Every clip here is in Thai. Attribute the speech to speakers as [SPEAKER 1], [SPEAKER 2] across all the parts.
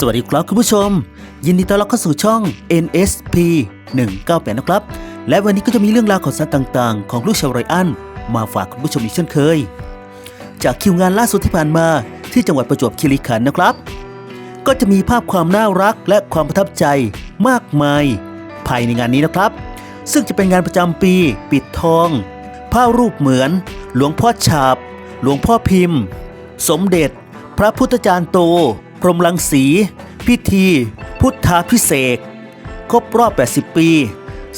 [SPEAKER 1] สวัสดีครับคุณผู้ชม ยินดีต้อนรับเข้าสู่ช่อง NSP 198นะครับ และวันนี้ก็จะมีเรื่องราวข่าวสารต่างๆ ของลูกชาวไรอัน มาฝากคุณผู้ชมอีกเช่นเคย จากคิวงานล่าสุดที่ผ่านมาที่จังหวัดประจวบคีรีขันธ์นะครับ ก็จะมีภาพความน่ารักและความประทับใจมากมาย ภายในงานนี้นะครับ ซึ่งจะเป็นงานประจำปี ปิดทองผ้ารูปเหมือน หลวงพ่อฉาบ หลวงพ่อพิมพ์ สมเด็จ พระพุทธจารย์โต พรมลังสี พิธี พุทธาพิเศษครบรอบ 80 ปี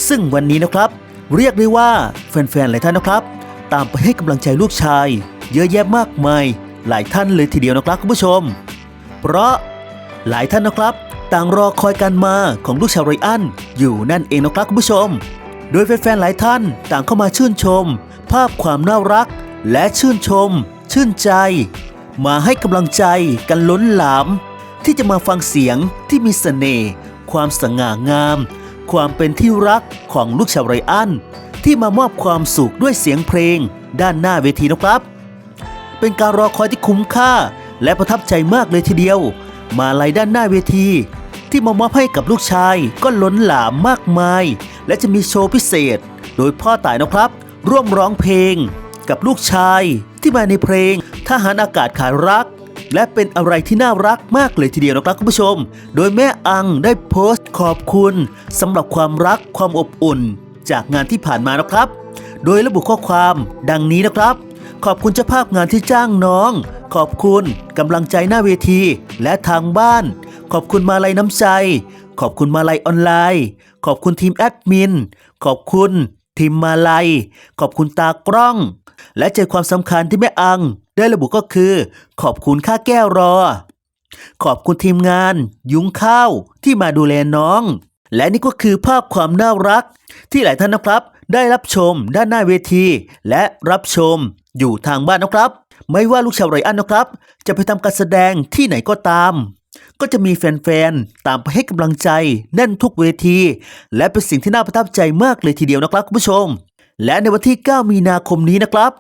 [SPEAKER 1] ซึ่งวันนี้นะครับ เรียกได้ว่าแฟนๆหลายท่านนะครับ ตามไปให้กำลังใจลูกชาย เยอะแยะมากมายหลายท่านเลยทีเดียวนะครับคุณผู้ชม เพราะหลายท่านนะครับ ต่างรอคอยการมาของลูกชาวไรอันอยู่นั่นเองนะครับคุณผู้ชม โดยแฟนๆหลายท่านต่างเข้ามาชื่นชม ภาพความน่ารัก และชื่นชม ชื่นใจ มาให้กำลังใจกันล้นหลาม ที่จะมาฟังเสียงที่มีเสน่ห์ความสง่างาม ความเป็นที่รักของลูกชาวไรอัน ที่มามอบความสุขด้วยเสียงเพลง ด้านหน้าเวทีนะครับ เป็นการรอคอยที่คุ้มค่า และประทับใจมากเลยทีเดียว มาลัยด้านหน้าเวที ที่มามอบให้กับลูกชายก็ล้นหลามมากมาย และจะมีโชว์พิเศษ โดยพ่อต่ายนะครับ ร่วมร้องเพลง กับลูกชายที่มาในเพลง ทหารอากาศขายรัก และเป็นอะไรที่น่ารักมากเลยทีเดียวนะครับคุณผู้ชม โดยแม่อังได้โพสต์ขอบคุณสำหรับความรักความอบอุ่น จากงานที่ผ่านมานะครับ โดยระบุข้อความดังนี้นะครับ ขอบคุณเจ้าภาพงานที่จ้างน้อง ขอบคุณกำลังใจหน้าเวทีและทางบ้าน ขอบคุณมาลัยน้ำใจ ขอบคุณมาลัยออนไลน์ ขอบคุณทีมแอดมิน ขอบคุณทีมมาลัย ขอบคุณตากล้อง และใจความสำคัญที่แม่อัง ได้ระบุก็คือ ขอบคุณค่าแก้วรอ ขอบคุณทีมงาน ยุ้งข้าวที่มาดูแลน้อง และนี่ก็คือภาพความน่ารัก ที่หลายท่านนะครับ ได้รับชมด้านหน้าเวที และรับชมอยู่ทางบ้านนะครับ ไม่ว่าลูกชาวไรอันนะครับ จะไปทำการแสดงที่ไหนก็ตาม ก็จะมีแฟนๆ ตามไปให้กำลังใจแน่นทุกเวที และเป็นสิ่งที่น่าประทับใจมากเลยทีเดียวนะครับคุณผู้ชม และในวันที่ 9 มีนาคมนี้นะครับ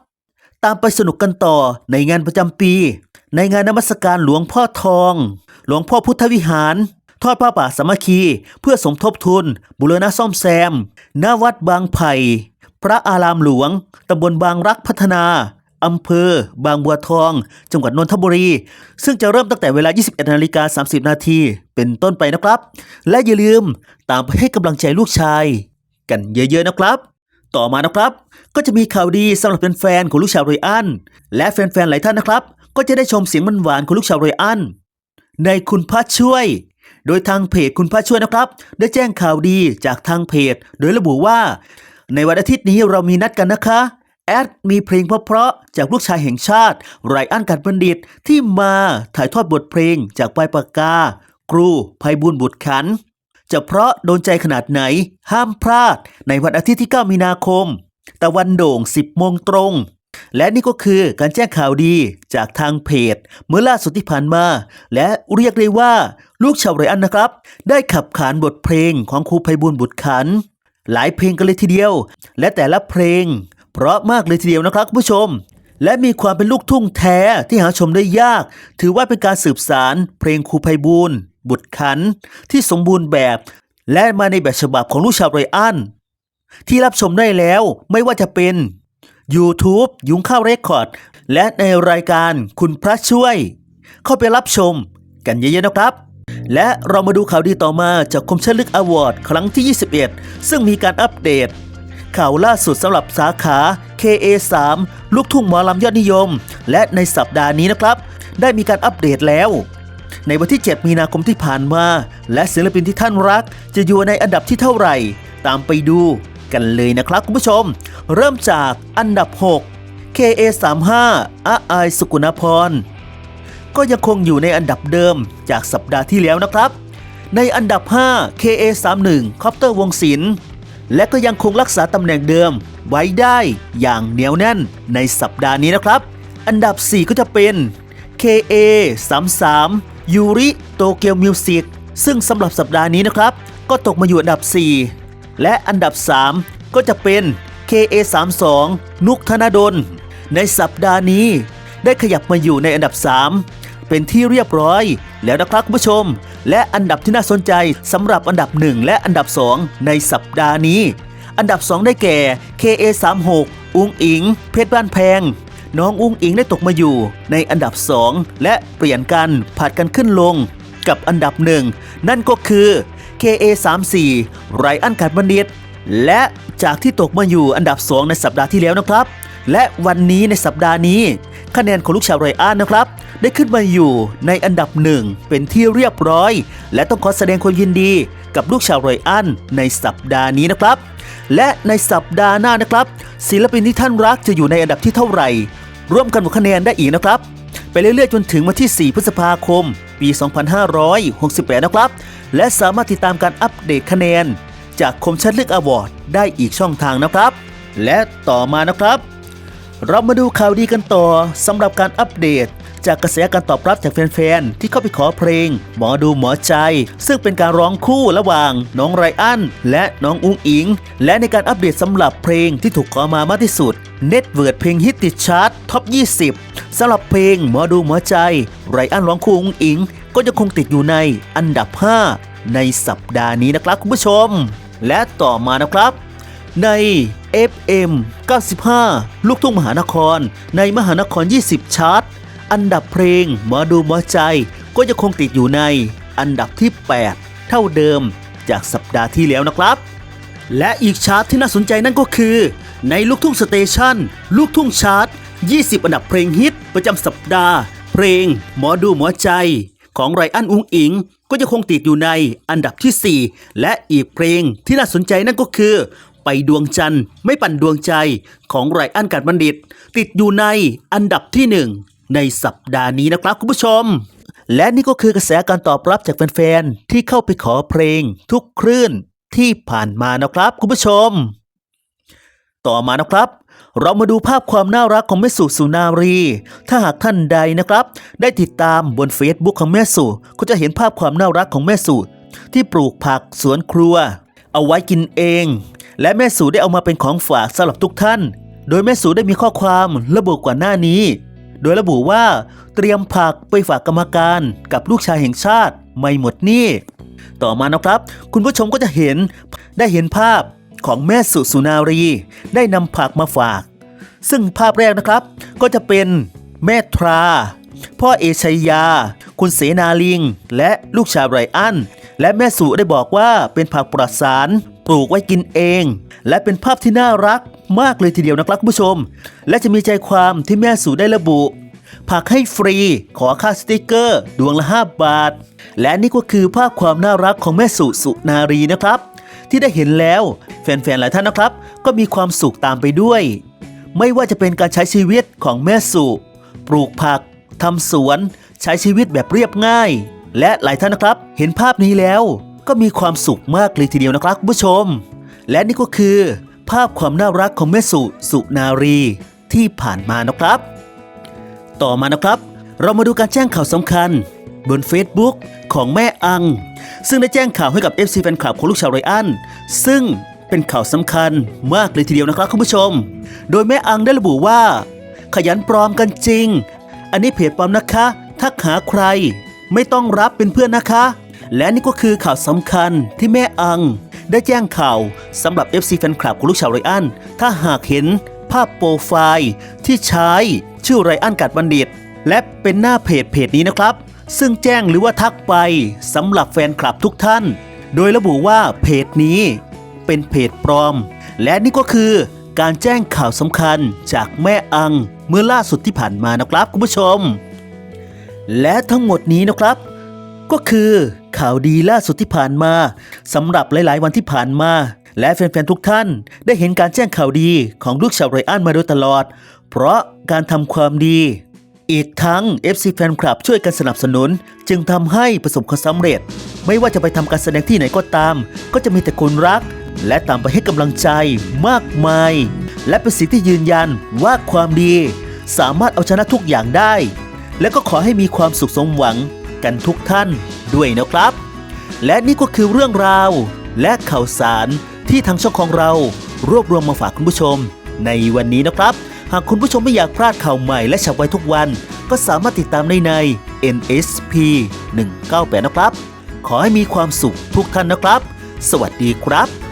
[SPEAKER 1] ตามไปสนุกกันต่อในงานประจำปี ในงานนมัสการหลวงพ่อทอง หลวงพ่อพุทธวิหาร ทอดผ้าป่าสามัคคี เพื่อสมทบทุน บุรณะซ่อมแซมณวัดบางไผ่พระอารามหลวงตำบลบางรักพัฒนาอำเภอ บางบัวทอง จังหวัดนนทบุรี ซึ่งจะเริ่มตั้งแต่เวลา 21นาฬิกา30 นาที เป็นต้นไปนะครับ และอย่าลืมตามไปให้กำลังใจลูกชาย กันเยอะๆนะครับ ต่อมานะครับ ก็จะมีข่าวดีสำหรับแฟนๆของลูกชาวไรอัน และแฟนๆหลายท่านนะครับ ก็จะได้ชมเสียงมันหวานๆของลูกชาวไรอัน ในคุณพระช่วย โดยทางเพจคุณพระช่วยนะครับ ได้แจ้งข่าวดีจากทางเพจ โดยระบุว่า ในวันอาทิตย์นี้เรามีนัดกันนะคะแอดมีเพลงเพราะๆจากลูกชายแห่งชาติไรอันการบัณฑิตที่มาถ่ายทอดบทเพลงจากปลายปากกา ครูภัยบุญบุตรขัน จะเพราะโดนใจขนาดไหน ห้ามพลาดในวันอาทิตย์ที่ 9 มีนาคม ตะวันโด่ง 10 โมงตรง และนี่ก็คือการแจ้งข่าวดีจากทางเพจ เมื่อล่าสุดที่ผ่านมา และเรียกได้ว่าลูกชาวไรอันนะครับ ได้ขับขานบทเพลงของครูไพบุญบุตรขัน หลายเพลงกันเลยทีเดียว และแต่ละเพลง เพราะมากเลยทีเดียวนะครับผู้ชมและมีความเป็นลูกทุ่งแท้ที่หาชมได้ยาก ถือว่าเป็นการสืบสารเพลงครูไพบูล บุตรขันที่สมบูรณ์แบบ และมาในแบบฉบับของลูกชาวไรอัน ที่รับชมได้แล้วไม่ว่าจะเป็น YouTube ยุงข้าวเรคคอร์ด และในรายการคุณพระช่วย เข้าไปรับชมกันเยอะๆนะครับ และเรามาดูข่าวดีต่อมาจากคมชลึกอวอร์ดครั้งที่ 21 ซึ่งมีการอัปเดต ข่าวล่าสุดสำหรับสาขา KA3 ลูกทุ่งหมอลำยอดนิยม และในสัปดาห์นี้นะครับ ได้มีการอัปเดตแล้ว ในวันที่ 7 มีนาคมที่ผ่านมา และศิลปินที่ท่านรัก จะอยู่ในอันดับที่เท่าไหร่ ตามไปดูกันเลยนะครับคุณผู้ชม เริ่มจากอันดับ 6 KA35 อาไอายสุกุณพร ก็ยังคงอยู่ในอันดับเดิมจากสัปดาห์ที่แล้วนะครับ ในอันดับ 5 KA31 คอปเตอร์วงศิลป์และก็ยังคงรักษาตำแหน่งเดิมไว้ได้อย่างเหนียวแน่นในสัปดาห์นี้นะครับ อันดับ 4 ก็จะเป็น KA33 ยูริโตเกียวมิวสิกซึ่งสำหรับสัปดาห์นี้นะครับ ก็ตกมาอยู่อันดับ 4 และอันดับ 3 ก็จะเป็น KA32 นุกธนดล ในสัปดาห์นี้ ได้ขยับมาอยู่ในอันดับ 3 เป็นที่เรียบร้อยแล้วนะครับคุณผู้ชม และอันดับที่น่าสนใจสำหรับอันดับ 1 และอันดับ 2 ในสัปดาห์นี้ อันดับ 2 ได้แก่ KA36 อุ้งอิง เพชรบ้านแพง น้องอุ้งอิงได้ตกมาอยู่ในอันดับ 2 และเปลี่ยนกันผัดกันขึ้นลงกับอันดับหนึ่งนั่นก็คือ KA34 ไรอันกัดบัณฑิต และจากที่ตกมาอยู่อันดับ 2 ในสัปดาห์ที่แล้วนะครับ และวันนี้ในสัปดาห์นี้ คะแนนของลูกชาวไรอันนะครับ ได้ขึ้นมาอยู่ในอันดับหนึ่งเป็นที่เรียบร้อย และต้องขอแสดงความยินดีกับลูกชาวไรอันในสัปดาห์นี้นะครับ และในสัปดาห์หน้านะครับ ศิลปินที่ท่านรักจะอยู่ในอันดับที่เท่าไหร่ ร่วมกันบวกคะแนนได้อีกนะครับ ไปเรื่อยๆจนถึงวันที่ 4 พฤษภาคม ปี 2568 นะครับ และสามารถติดตามการอัปเดตคะแนน จากคมชัดลึกอวอร์ดได้อีกช่องทางนะครับ และต่อมานะครับ เรามาดูข่าวดีกันต่อสำหรับการอัปเดต จากกระแสการตอบรับจากแฟนๆ ที่เข้าไปขอเพลง หมอดูหมอใจ ซึ่งเป็นการร้องคู่ระหว่าง น้องไรอัน และน้องอุ้งอิง และในการอัปเดตสำหรับเพลงที่ถูกขอมามากที่สุดเน็ตเวิร์ดเพลงฮิตติดชาร์ตท็อป 20สำหรับเพลงหมอดูหมอใจ ไรอันร้องคู่อุ้งอิง ก็ยังคงติดอยู่ในอันดับ 5 ในสัปดาห์นี้นะครับคุณผู้ชม และต่อมานะครับ ใน FM 95 ลูกทุ่งมหานคร ในมหานคร 20 ชาร์ตอันดับเพลงหมอดูหมอใจ ก็ยังคงติดอยู่ในอันดับที่ 8 เท่าเดิมจากสัปดาห์ที่แล้วนะครับ และอีกชาร์ตที่น่าสนใจนั่นก็คือ ในลูกทุ่งสเตชันลูกทุ่งชาร์ต20 อันดับเพลงฮิตประจำสัปดาห์ เพลงหมอดูหมอใจ ของไรอันอุงอิง ก็ยังคงติดอยู่ในอันดับที่ 4 และอีกเพลงที่น่าสนใจนั่นก็คือ ไปดวงจันทร์ไม่ปั่นดวงใจของไรอันกัดบัณฑิต ติดอยู่ในอันดับที่ 1 ในสัปดาห์นี้นะครับคุณผู้ชม และนี่ก็คือกระแสการตอบรับจากแฟนๆที่เข้าไปขอเพลงทุกคลื่นที่ผ่านมานะครับคุณผู้ชม ต่อมานะครับ เรามาดูภาพความน่ารักของแม่สุสุนารี ถ้าหากท่านใดนะครับ ได้ติดตามบน Facebook ของแม่สุก็จะเห็นภาพความน่ารักของแม่สุที่ปลูกผักสวนครัว เอาไว้กินเอง และแม่สุได้เอามาเป็นของฝากสำหรับทุกท่าน โดยแม่สุได้มีข้อความระบุกว่าหน้านี้ โดยระบุว่าเตรียมผักไปฝากกรรมการกับลูกชายแห่งชาติไม่หมดหนี้ต่อมานะครับ คุณผู้ชมก็จะเห็นได้เห็นภาพของแม่สุสุนารี ได้นำผักมาฝาก ซึ่งภาพแรกนะครับ ก็จะเป็นแม่ทรา พ่อเอชัยยา คุณเสนาลิง และลูกชายไรอัน และแม่สุได้บอกว่าเป็นผักปลอดสารปลูกไว้กินเอง และเป็นภาพที่น่ารักมากเลยทีเดียวนะครับคุณผู้ชม และจะมีใจความที่แม่สุได้ระบุ ผักให้ฟรี ขอค่าสติกเกอร์ ดวงละ 5 บาท และนี่ก็คือภาพความน่ารักของแม่สุสุนารีนะครับ ที่ได้เห็นแล้วแฟนๆหลายท่านนะครับ ก็มีความสุขตามไปด้วย ไม่ว่าจะเป็นการใช้ชีวิตของแม่สุปลูกผักทำสวน ใช้ชีวิตแบบเรียบง่าย และหลายท่านนะครับ เห็นภาพนี้แล้ว ก็มีความสุขมากเลยทีเดียวนะครับคุณผู้ชม และนี่ก็คือ ภาพความน่ารักของแม่สุสุนารีที่ผ่านมานะครับ ต่อมานะครับ เรามาดูการแจ้งข่าวสำคัญ บน Facebook ของแม่อัง ซึ่งได้แจ้งข่าวให้กับ FC แฟนคลับของลูกชาวไรอันซึ่งเป็นข่าวสำคัญมากเลยทีเดียวนะครับคุณผู้ชม โดยแม่อังได้ระบุว่า ขยันปลอมกันจริง อันนี้เพจปลอมนะคะ ทักหาใคร ไม่ต้องรับเป็นเพื่อนนะคะ และนี่ก็คือข่าวสำคัญที่แม่อัง ได้แจ้งข่าวสำหรับ FC แฟนคลับของลูกชาวไรอัน ถ้าหากเห็นภาพโปรไฟล์ที่ใช้ชื่อไรอันกัดบัณฑิต และเป็นหน้าเพจเพจนี้นะครับ ซึ่งแจ้งหรือว่าทักไปสำหรับแฟนคลับทุกท่าน โดยระบุว่าเพจนี้เป็นเพจปลอม และนี่ก็คือการแจ้งข่าวสำคัญจากแม่อังเมื่อล่าสุดที่ผ่านมานะครับคุณผู้ชม และทั้งหมดนี้นะครับ ก็คือข่าวดีล่าสุดที่ผ่านมาสำหรับหลาย ๆ วันที่ผ่านมา และแฟน ๆ ทุกท่าน ได้เห็นการแจ้งข่าวดีของลูกชาวไรอันมาโดยตลอด เพราะการทำความดี อีกทั้ง FC แฟนคลับช่วยกันสนับสนุน จึงทำให้ประสบความสำเร็จ ไม่ว่าจะไปทำการแสดงที่ไหนก็ตาม ก็จะมีแต่คนรัก และตามไปให้กำลังใจมากมาย และเป็นสิ่งที่ยืนยันว่าความดี สามารถเอาชนะทุกอย่างได้ และก็ขอให้มีความสุขสมหวังกันทุกท่านด้วยนะครับ และนี่ก็คือเรื่องราว และข่าวสารที่ทางช่องของเรา รวบรวมมาฝากคุณผู้ชม ในวันนี้นะครับ หากคุณผู้ชมไม่อยากพลาดข่าวใหม่และฉับไวทุกวัน ก็สามารถติดตามได้ใน NSP 198 นะครับ ขอให้มีความสุขทุกท่านนะครับ สวัสดีครับ